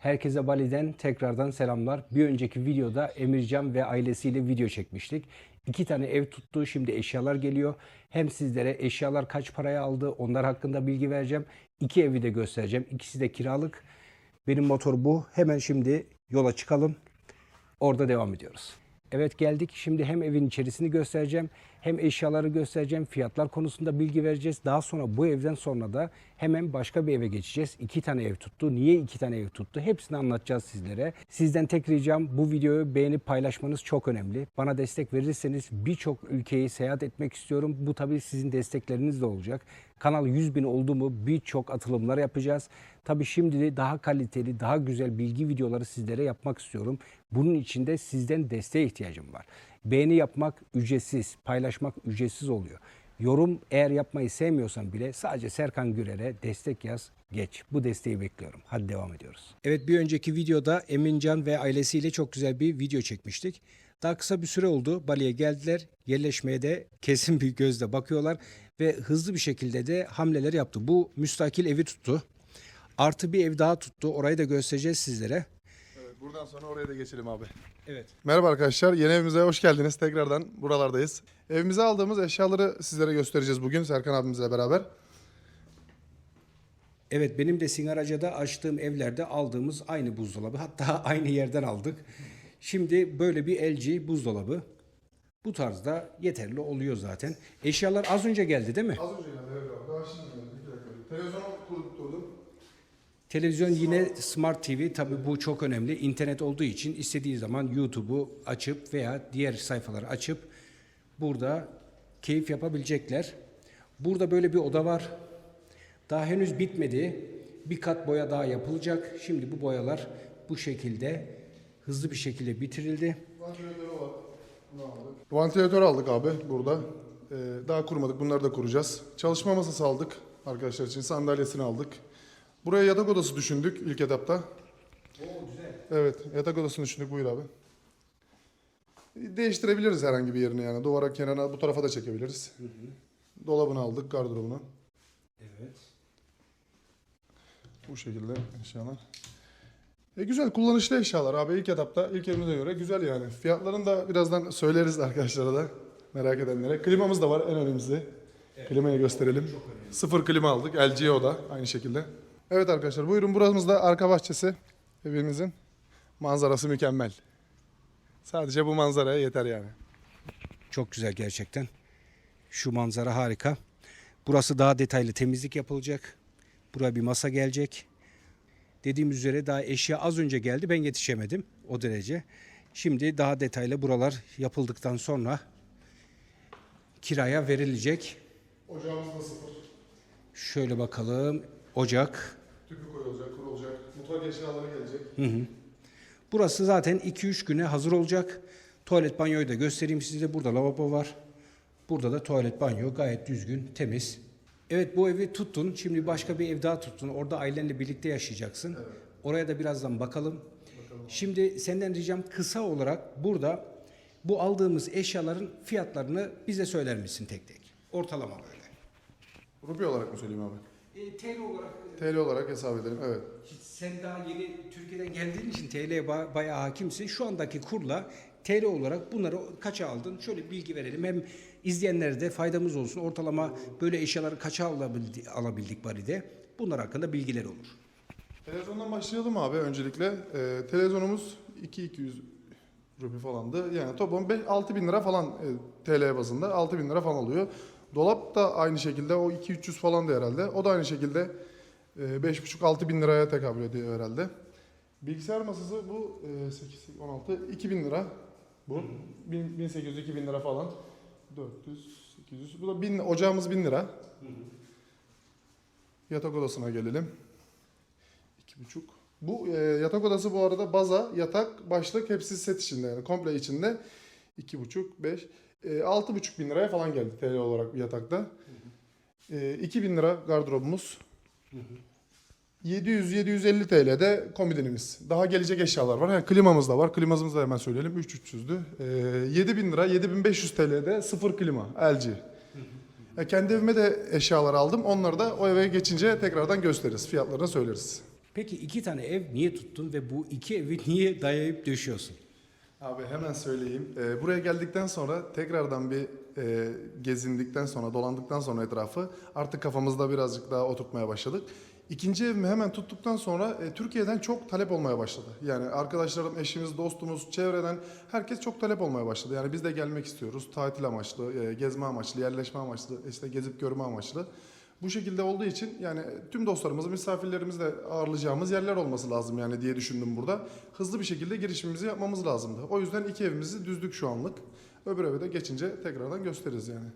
Herkese Bali'den tekrardan selamlar. Bir önceki videoda Emircan ve ailesiyle video çekmiştik. İki tane ev tuttu. Şimdi eşyalar geliyor. Hem sizlere eşyalar kaç paraya aldı onlar hakkında bilgi vereceğim. İki evi de göstereceğim. İkisi de kiralık. Benim motor bu. Hemen şimdi yola çıkalım. Orada devam ediyoruz. Evet geldik. Şimdi hem evin içerisini göstereceğim hem eşyaları göstereceğim. Fiyatlar konusunda bilgi vereceğiz. Daha sonra bu evden sonra da hemen başka bir eve geçeceğiz. İki tane ev tuttu. Niye iki tane ev tuttu? Hepsini anlatacağız sizlere. Sizden tek ricam bu videoyu beğenip paylaşmanız çok önemli. Bana destek verirseniz birçok ülkeyi seyahat etmek istiyorum. Bu tabii sizin destekleriniz de olacak. Kanal 100 bin oldu mu birçok atılımlar yapacağız. Tabii şimdi de daha kaliteli, daha güzel bilgi videoları sizlere yapmak istiyorum. Bunun için de sizden desteğe ihtiyacım var. Beğeni yapmak ücretsiz, paylaşmak ücretsiz oluyor. Yorum eğer yapmayı sevmiyorsan bile sadece Serkan Gürer'e destek yaz, geç. Bu desteği bekliyorum. Hadi devam ediyoruz. Evet bir önceki videoda Emincan ve ailesiyle çok güzel bir video çekmiştik. Daha kısa bir süre oldu. Bali'ye geldiler. Yerleşmeye de kesin bir gözle bakıyorlar ve hızlı bir şekilde de hamleler yaptı. Bu müstakil evi tuttu. Artı bir ev daha tuttu. Orayı da göstereceğiz sizlere. Evet, buradan sonra oraya da geçelim abi. Evet. Merhaba arkadaşlar, yeni evimize hoş geldiniz. Tekrardan buralardayız. Evimize aldığımız eşyaları sizlere göstereceğiz bugün Serkan abimizle beraber. Evet benim de Singaraca'da açtığım evlerde aldığımız aynı buzdolabı. Hatta aynı yerden aldık. Şimdi böyle bir LG buzdolabı. Bu tarzda yeterli oluyor zaten. Eşyalar az önce geldi değil mi? Az önce geldi, evet abi. Daha şimdi geldi. Bir dakika. Televizyonu kurup durdum. Televizyon yine Smart TV. Tabi bu çok önemli. İnternet olduğu için istediği zaman YouTube'u açıp veya diğer sayfaları açıp burada keyif yapabilecekler. Burada böyle bir oda var. Daha henüz bitmedi. Bir kat boya daha yapılacak. Şimdi bu boyalar bu şekilde hızlı bir şekilde bitirildi. Vantilatörü var. Bunu aldık. Vantilatör aldık abi burada. Ee, daha kurmadık, bunları da kuracağız. Çalışma masası aldık arkadaşlar için. Sandalyesini aldık. Buraya yatak odası düşündük ilk etapta. Oo güzel. Evet, yatak odasını düşündük. Buyur abi. Değiştirebiliriz herhangi bir yerini yani. Duvara kenarına bu tarafa da çekebiliriz. Dolabını aldık, gardırobunu. Evet. Bu şekilde eşyalar. E güzel kullanışlı eşyalar abi ilk etapta ilk evimize göre güzel yani. Fiyatlarını da birazdan söyleriz arkadaşlara da merak edenlere. Klimamız da var en önemlisi. Klimayı gösterelim. Sıfır klima aldık. LG o da aynı şekilde. Evet arkadaşlar buyurun buramız da arka bahçesi evimizin. Manzarası mükemmel. Sadece bu manzaraya yeter yani. Çok güzel gerçekten. Şu manzara harika. Burası daha detaylı temizlik yapılacak. Buraya bir masa gelecek. Dediğim üzere daha eşya az önce geldi. Ben yetişemedim o derece. Şimdi daha detaylı buralar yapıldıktan sonra kiraya verilecek. Ocağımız da sıfır. Şöyle bakalım. Ocak. Tüpü koyulacak, kurulacak. Mutfak eşyaları gelecek. Burası zaten 2-3 güne hazır olacak. Tuvalet banyoyu da göstereyim size. Burada lavabo var. Burada da tuvalet banyo gayet düzgün, temiz. Evet bu evi tuttun. Şimdi başka bir ev daha tuttun. Orada ailenle birlikte yaşayacaksın. Oraya da birazdan bakalım. Şimdi senden ricam kısa olarak burada bu aldığımız eşyaların fiyatlarını bize söyler misin tek tek? Ortalama böyle. Rupi olarak mı söyleyeyim abi? E, TL olarak TL olarak hesap edelim. Evet. Sen daha yeni Türkiye'den geldiğin için TL'ye ba- bayağı hakimsin. Şu andaki kurla TL olarak bunları kaça aldın? Şöyle bilgi verelim. Hem izleyenlere de faydamız olsun. Ortalama böyle eşyaları kaça alabildik, alabildik Bali'de? Bunlar hakkında bilgiler olur. Televizyondan başlayalım abi öncelikle. Ee, televizyonumuz 2200 rupi falandı. Yani toplam 6000 lira falan e, TL bazında 6000 lira falan oluyor. Dolap da aynı şekilde o 2-300 falan da herhalde. O da aynı şekilde 5,5-6 bin liraya tekabül ediyor herhalde. Bilgisayar masası bu e, 8, 16, 2000 lira. Bu 1800-2000 lira falan. 400, 800. Bu da 1000, ocağımız 1000 lira. Yatak odasına gelelim. İki buçuk. Bu e, yatak odası bu arada baza, yatak, başlık hepsi set içinde yani komple içinde. İki buçuk, beş. E, altı buçuk bin liraya falan geldi TL olarak bir yatakta. E, 2000 lira gardırobumuz. 700-750 TL'de komodinimiz. Daha gelecek eşyalar var. Ha, klimamız da var. Klimamızı da hemen söyleyelim. 3300'dü. E, 7000 lira, 7500 TL'de sıfır klima. LG. E, kendi evime de eşyalar aldım. Onları da o eve geçince tekrardan gösteririz. Fiyatlarını söyleriz. Peki iki tane ev niye tuttun ve bu iki evi niye dayayıp döşüyorsun? Abi hemen söyleyeyim. Ee, buraya geldikten sonra tekrardan bir e, gezindikten sonra, dolandıktan sonra etrafı artık kafamızda birazcık daha oturtmaya başladık. İkinci evimi hemen tuttuktan sonra e, Türkiye'den çok talep olmaya başladı. Yani arkadaşlarım, eşimiz, dostumuz, çevreden herkes çok talep olmaya başladı. Yani biz de gelmek istiyoruz. Tatil amaçlı, e, gezme amaçlı, yerleşme amaçlı, işte gezip görme amaçlı. Bu şekilde olduğu için yani tüm dostlarımızı, misafirlerimizi de ağırlayacağımız yerler olması lazım yani diye düşündüm burada. Hızlı bir şekilde girişimimizi yapmamız lazımdı. O yüzden iki evimizi düzdük şu anlık. Öbür eve de geçince tekrardan gösteririz yani.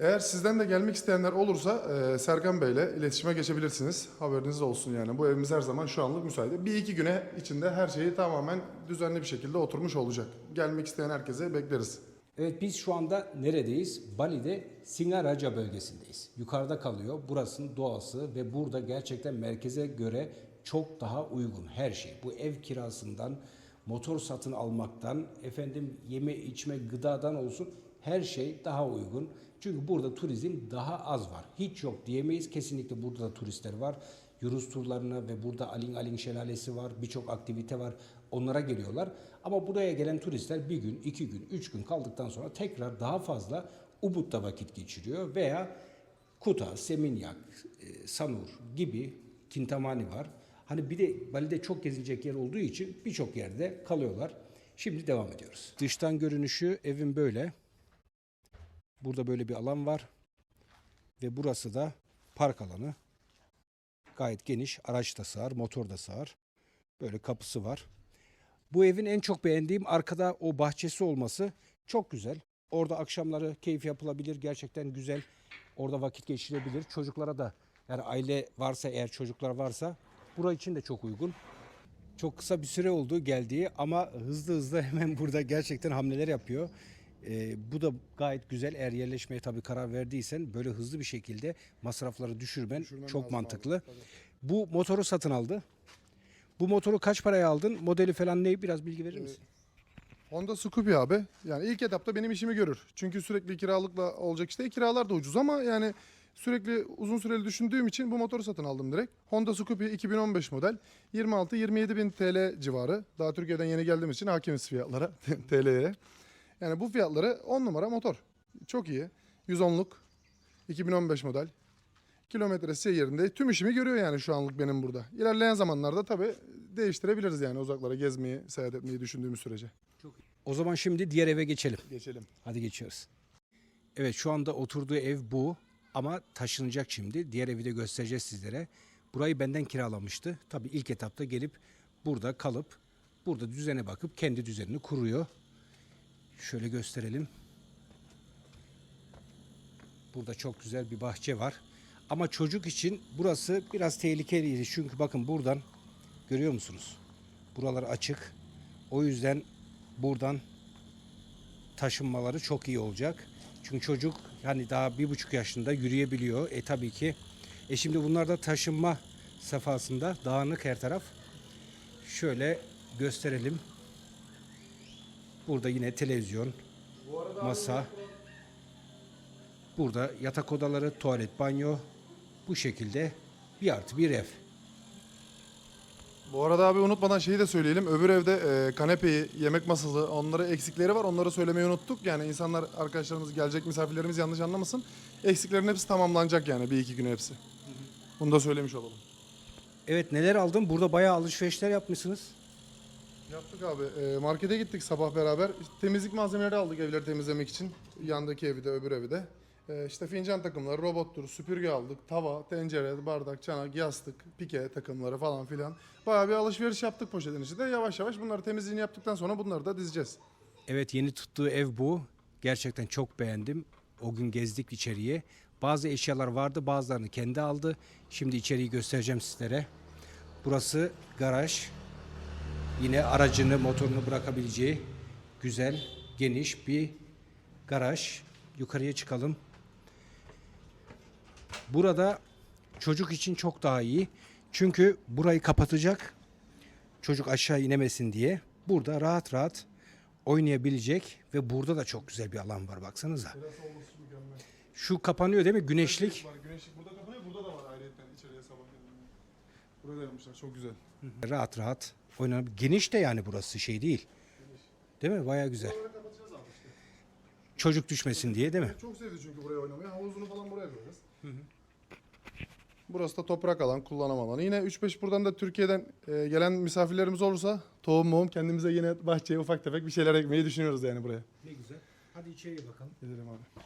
Eğer sizden de gelmek isteyenler olursa e, Serkan Bey ile iletişime geçebilirsiniz. Haberiniz olsun yani. Bu evimiz her zaman şu anlık müsait. Bir iki güne içinde her şeyi tamamen düzenli bir şekilde oturmuş olacak. Gelmek isteyen herkese bekleriz. Evet biz şu anda neredeyiz? Bali'de Singaraja bölgesindeyiz. Yukarıda kalıyor. Burasının doğası ve burada gerçekten merkeze göre çok daha uygun her şey. Bu ev kirasından, motor satın almaktan, efendim yeme içme gıdadan olsun her şey daha uygun. Çünkü burada turizm daha az var. Hiç yok diyemeyiz. Kesinlikle burada da turistler var. Yunus turlarına ve burada Aling Aling Şelalesi var. Birçok aktivite var. Onlara geliyorlar. Ama buraya gelen turistler bir gün, iki gün, üç gün kaldıktan sonra tekrar daha fazla Ubud'da vakit geçiriyor veya Kuta, Seminyak, e, Sanur gibi Kintamani var. Hani bir de Bali'de çok gezilecek yer olduğu için birçok yerde kalıyorlar. Şimdi devam ediyoruz. Dıştan görünüşü evin böyle. Burada böyle bir alan var. Ve burası da park alanı. Gayet geniş. Araç da sığar, motor da sığar. Böyle kapısı var. Bu evin en çok beğendiğim arkada o bahçesi olması çok güzel. Orada akşamları keyif yapılabilir. Gerçekten güzel. Orada vakit geçirebilir. Çocuklara da yani aile varsa eğer çocuklar varsa bura için de çok uygun. Çok kısa bir süre oldu geldiği ama hızlı hızlı hemen burada gerçekten hamleler yapıyor. Ee, bu da gayet güzel. Eğer yerleşmeye tabii karar verdiysen böyle hızlı bir şekilde masrafları düşürmen Düşürmem çok lazım abi, mantıklı. tabii. Bu motoru satın aldı. Bu motoru kaç paraya aldın? Modeli falan ne? Biraz bilgi verir misin? Honda Scoopy abi. Yani ilk etapta benim işimi görür. Çünkü sürekli kiralıkla olacak işte. Kiralar da ucuz ama yani sürekli uzun süreli düşündüğüm için bu motoru satın aldım direkt. Honda Scoopy 2015 model. 26-27 bin TL civarı. Daha Türkiye'den yeni geldiğimiz için hakimiz fiyatlara TL'ye. Yani bu fiyatları 10 numara motor. Çok iyi. 110'luk. 2015 model. Kilometresi yerinde. Tüm işimi görüyor yani şu anlık benim burada. İlerleyen zamanlarda tabii değiştirebiliriz yani uzaklara gezmeyi, seyahat etmeyi düşündüğümüz sürece. O zaman şimdi diğer eve geçelim. Geçelim. Hadi geçiyoruz. Evet şu anda oturduğu ev bu ama taşınacak şimdi. Diğer evi de göstereceğiz sizlere. Burayı benden kiralamıştı. Tabii ilk etapta gelip burada kalıp burada düzene bakıp kendi düzenini kuruyor. Şöyle gösterelim. Burada çok güzel bir bahçe var. Ama çocuk için burası biraz tehlikeliydi. Çünkü bakın buradan görüyor musunuz? Buralar açık. O yüzden buradan taşınmaları çok iyi olacak. Çünkü çocuk yani daha bir buçuk yaşında yürüyebiliyor. E tabii ki. E şimdi bunlar da taşınma safhasında dağınık her taraf. Şöyle gösterelim. Burada yine televizyon, masa. Burada yatak odaları, tuvalet, banyo. Bu şekilde bir artı bir ev. Bu arada abi unutmadan şeyi de söyleyelim. Öbür evde e, kanepeyi, yemek masası, onları eksikleri var. Onları söylemeyi unuttuk. Yani insanlar, arkadaşlarımız, gelecek misafirlerimiz yanlış anlamasın. Eksiklerin hepsi tamamlanacak yani bir iki güne hepsi. Bunu da söylemiş olalım. Evet neler aldın? Burada bayağı alışverişler yapmışsınız. Yaptık abi. E, markete gittik sabah beraber. Temizlik malzemeleri aldık evleri temizlemek için. Yandaki evi de öbür evi de. E, işte fincan takımları, robottur, süpürge aldık. Tava, tencere, bardak, çanak, yastık, pike takımları falan filan. Bayağı bir alışveriş yaptık poşetin içinde. Yavaş yavaş bunları temizliğini yaptıktan sonra bunları da dizeceğiz. Evet yeni tuttuğu ev bu. Gerçekten çok beğendim. O gün gezdik içeriye. Bazı eşyalar vardı bazılarını kendi aldı. Şimdi içeriği göstereceğim sizlere. Burası garaj. Yine aracını motorunu bırakabileceği güzel geniş bir garaj. Yukarıya çıkalım. Burada çocuk için çok daha iyi. Çünkü burayı kapatacak. Çocuk aşağı inemesin diye. Burada rahat rahat oynayabilecek ve burada da çok güzel bir alan var baksanıza. Şu kapanıyor değil mi? Güneşlik. Var, güneşlik burada kapanıyor, burada da var ayrıca içeriye sabah. Buraya yapmışlar çok güzel. Rahat rahat oynanıp geniş de yani burası şey değil. Değil mi? Baya güzel. Buraları kapatacağız abi işte. Çocuk düşmesin diye değil mi? Çok sevdi çünkü buraya oynamayı. Havuzunu falan buraya koyacağız. Burası da toprak alan, kullanım alanı. Yine 3-5 buradan da Türkiye'den e, gelen misafirlerimiz olursa tohum muhum kendimize yine bahçeye ufak tefek bir şeyler ekmeyi düşünüyoruz yani buraya. Ne güzel. Hadi içeriye bakalım. Gidelim abi.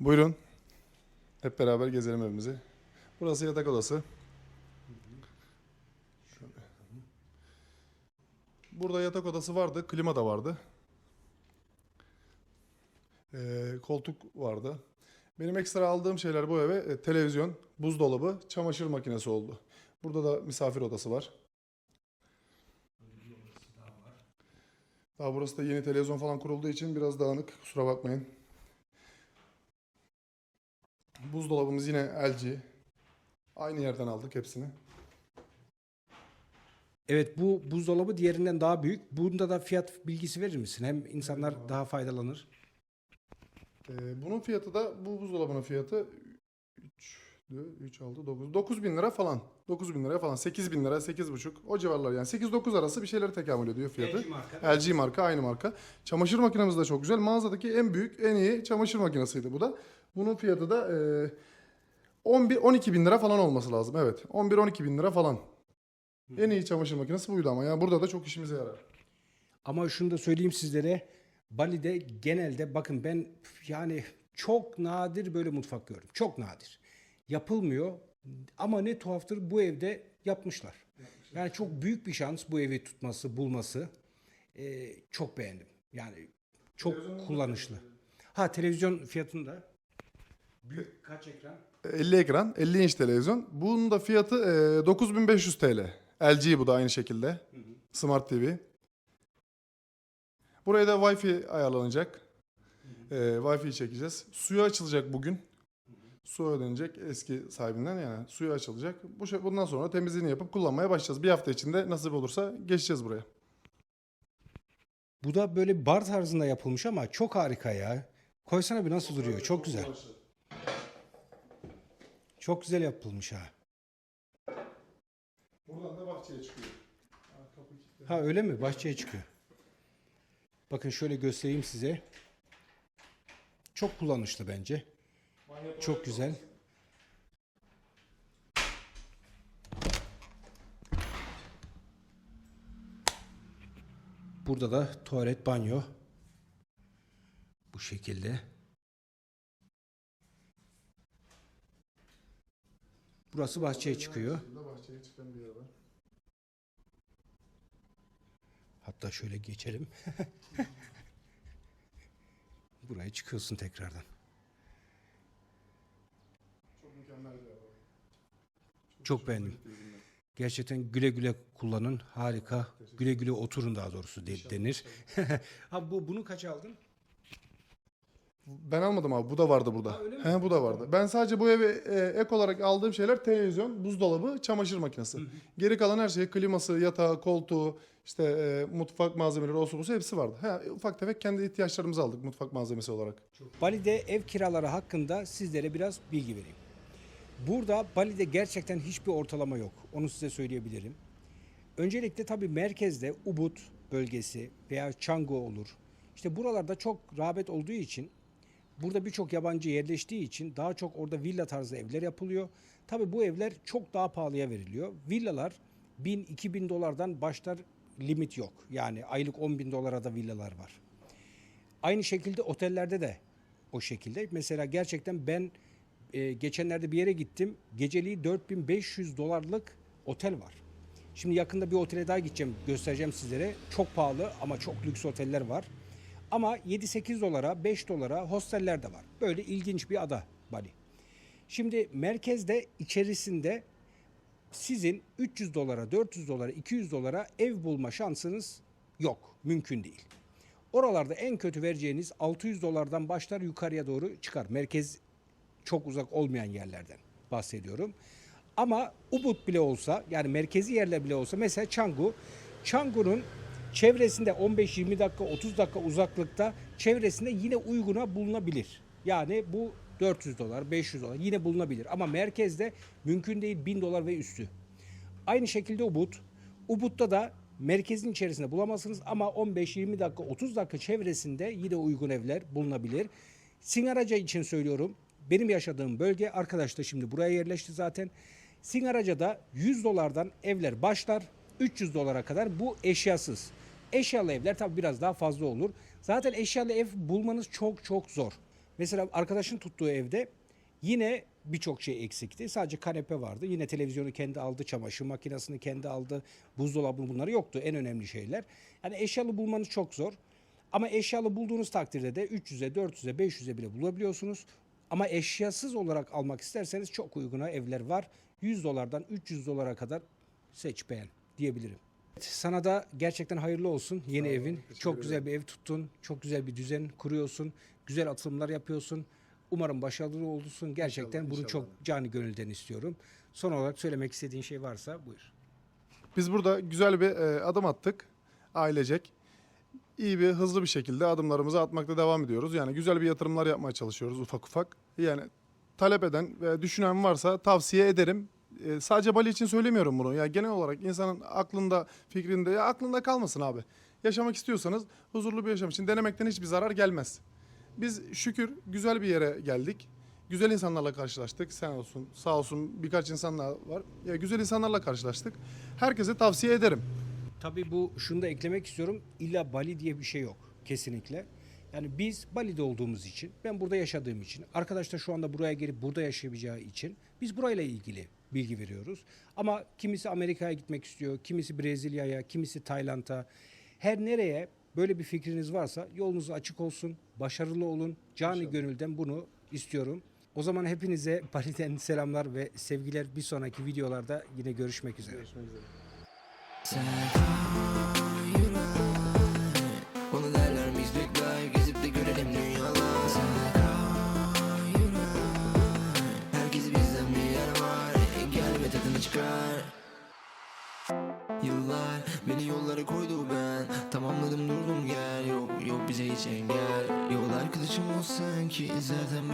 Buyurun. Hep beraber gezelim evimizi. Burası yatak odası. Burada yatak odası vardı, klima da vardı. Ee, koltuk vardı. Benim ekstra aldığım şeyler bu eve e, televizyon, buzdolabı, çamaşır makinesi oldu. Burada da misafir odası var. Daha burası da yeni televizyon falan kurulduğu için biraz dağınık. Kusura bakmayın. Buzdolabımız yine LG. Aynı yerden aldık hepsini. Evet bu buzdolabı diğerinden daha büyük. Bunda da fiyat bilgisi verir misin? Hem insanlar daha faydalanır. Ee, bunun fiyatı da bu buzdolabının fiyatı 3, 3, 6, 9, 9 bin lira falan. 9 bin lira falan. 8 bin lira, 8,5 o civarlar yani. 8-9 arası bir şeylere tekamül ediyor fiyatı. marka. LG marka aynı marka. Çamaşır makinemiz de çok güzel. Mağazadaki en büyük, en iyi çamaşır makinesiydi bu da. Bunun fiyatı da e, 11 12 bin lira falan olması lazım. Evet. 11-12 bin lira falan. En iyi çamaşır makinesi buydu ama yani burada da çok işimize yarar. Ama şunu da söyleyeyim sizlere. Bali'de genelde bakın ben yani çok nadir böyle mutfak gördüm. Çok nadir. Yapılmıyor ama ne tuhaftır bu evde yapmışlar. Yani çok büyük bir şans bu evi tutması, bulması. Ee, çok beğendim. Yani çok kullanışlı. Ha televizyon fiyatında büyük kaç ekran? 50 ekran, 50 inç televizyon. Bunun da fiyatı e, 9500 TL. LG bu da aynı şekilde. Smart TV. Buraya da Wi-Fi ayarlanacak. E, Wi-Fi çekeceğiz. Suyu açılacak bugün. Su ödenecek eski sahibinden yani suyu açılacak. Bu şey, bundan sonra temizliğini yapıp kullanmaya başlayacağız. Bir hafta içinde nasip olursa geçeceğiz buraya. Bu da böyle bar tarzında yapılmış ama çok harika ya. Koysana bir nasıl duruyor. Çok güzel. Çok güzel yapılmış ha. Buradan da bahçeye çıkıyor. Kapı kilitli. Ha öyle mi? Bahçeye çıkıyor. Bakın şöyle göstereyim size. Çok kullanışlı bence. Çok güzel. Burada da tuvalet, banyo. Bu şekilde. Burası bahçeye çıkıyor. Bahçeye çıkan bir yer var. Hatta şöyle geçelim. Buraya çıkıyorsun tekrardan. Çok mükemmel bir yer var. Çok beğendim. Gerçekten güle güle kullanın. Harika. Güle güle oturun daha doğrusu de- denir. ha bu bunu kaç aldın? Ben almadım abi. Bu da vardı burada. öyle mi? He, bu da vardı. Ben sadece bu eve e, ek olarak aldığım şeyler televizyon, buzdolabı, çamaşır makinesi. Geri kalan her şey kliması, yatağı, koltuğu, işte e, mutfak malzemeleri, olsun busu hepsi vardı. He, ufak tefek kendi ihtiyaçlarımızı aldık mutfak malzemesi olarak. Bali'de ev kiraları hakkında sizlere biraz bilgi vereyim. Burada Bali'de gerçekten hiçbir ortalama yok. Onu size söyleyebilirim. Öncelikle tabii merkezde Ubud bölgesi veya Canggu olur. İşte buralarda çok rağbet olduğu için burada birçok yabancı yerleştiği için daha çok orada villa tarzı evler yapılıyor. Tabii bu evler çok daha pahalıya veriliyor. Villalar 1000-2000 dolardan başlar limit yok. Yani aylık 10 bin dolara da villalar var. Aynı şekilde otellerde de o şekilde. Mesela gerçekten ben e, geçenlerde bir yere gittim. Geceliği 4500 dolarlık otel var. Şimdi yakında bir otele daha gideceğim. Göstereceğim sizlere. Çok pahalı ama çok lüks oteller var. Ama 7-8 dolara, 5 dolara hosteller de var. Böyle ilginç bir ada Bali. Şimdi merkezde içerisinde sizin 300 dolara, 400 dolara, 200 dolara ev bulma şansınız yok. Mümkün değil. Oralarda en kötü vereceğiniz 600 dolardan başlar yukarıya doğru çıkar. Merkez çok uzak olmayan yerlerden bahsediyorum. Ama Ubud bile olsa yani merkezi yerler bile olsa mesela Canggu. Canggu'nun çevresinde 15-20 dakika 30 dakika uzaklıkta çevresinde yine uyguna bulunabilir. Yani bu 400 dolar, 500 dolar yine bulunabilir. Ama merkezde mümkün değil 1000 dolar ve üstü. Aynı şekilde Ubud. Ubud'da da merkezin içerisinde bulamazsınız ama 15-20 dakika 30 dakika çevresinde yine uygun evler bulunabilir. Singaraca için söylüyorum. Benim yaşadığım bölge arkadaş da şimdi buraya yerleşti zaten. Singaraca'da 100 dolardan evler başlar 300 dolara kadar bu eşyasız. Eşyalı evler tabii biraz daha fazla olur. Zaten eşyalı ev bulmanız çok çok zor. Mesela arkadaşın tuttuğu evde yine birçok şey eksikti. Sadece kanepe vardı. Yine televizyonu kendi aldı, çamaşır makinesini kendi aldı, buzdolabı bunları yoktu en önemli şeyler. Yani eşyalı bulmanız çok zor. Ama eşyalı bulduğunuz takdirde de 300'e, 400'e, 500'e bile bulabiliyorsunuz. Ama eşyasız olarak almak isterseniz çok uyguna evler var. 100 dolardan 300 dolara kadar seç beğen diyebilirim. Sana da gerçekten hayırlı olsun yeni evin. Çok güzel bir ev tuttun. Çok güzel bir düzen kuruyorsun. Güzel atılımlar yapıyorsun. Umarım başarılı olursun. Gerçekten İnşallah, bunu inşallah. çok cani gönülden istiyorum. Son olarak söylemek istediğin şey varsa buyur. Biz burada güzel bir e, adım attık ailecek. İyi bir hızlı bir şekilde adımlarımızı atmakta devam ediyoruz. Yani güzel bir yatırımlar yapmaya çalışıyoruz ufak ufak. Yani talep eden ve düşünen varsa tavsiye ederim. E, sadece Bali için söylemiyorum bunu. Ya genel olarak insanın aklında, fikrinde ya aklında kalmasın abi. Yaşamak istiyorsanız huzurlu bir yaşam için denemekten hiçbir zarar gelmez. Biz şükür güzel bir yere geldik. Güzel insanlarla karşılaştık. Sen olsun, sağ olsun birkaç insanlar var. Ya güzel insanlarla karşılaştık. Herkese tavsiye ederim. Tabii bu şunu da eklemek istiyorum. İlla Bali diye bir şey yok kesinlikle. Yani biz Bali'de olduğumuz için, ben burada yaşadığım için, arkadaş da şu anda buraya gelip burada yaşayacağı için biz burayla ilgili bilgi veriyoruz. Ama kimisi Amerika'ya gitmek istiyor, kimisi Brezilya'ya, kimisi Tayland'a. Her nereye böyle bir fikriniz varsa yolunuz açık olsun, başarılı olun. Cani gönülden bunu istiyorum. O zaman hepinize Bali'den selamlar ve sevgiler. Bir sonraki videolarda yine görüşmek üzere. Sen yürü yollara koydu ben. Tamamladım durdum gel. Yok yok bize hiç engel. Yol arkadaşım olsan ki zaten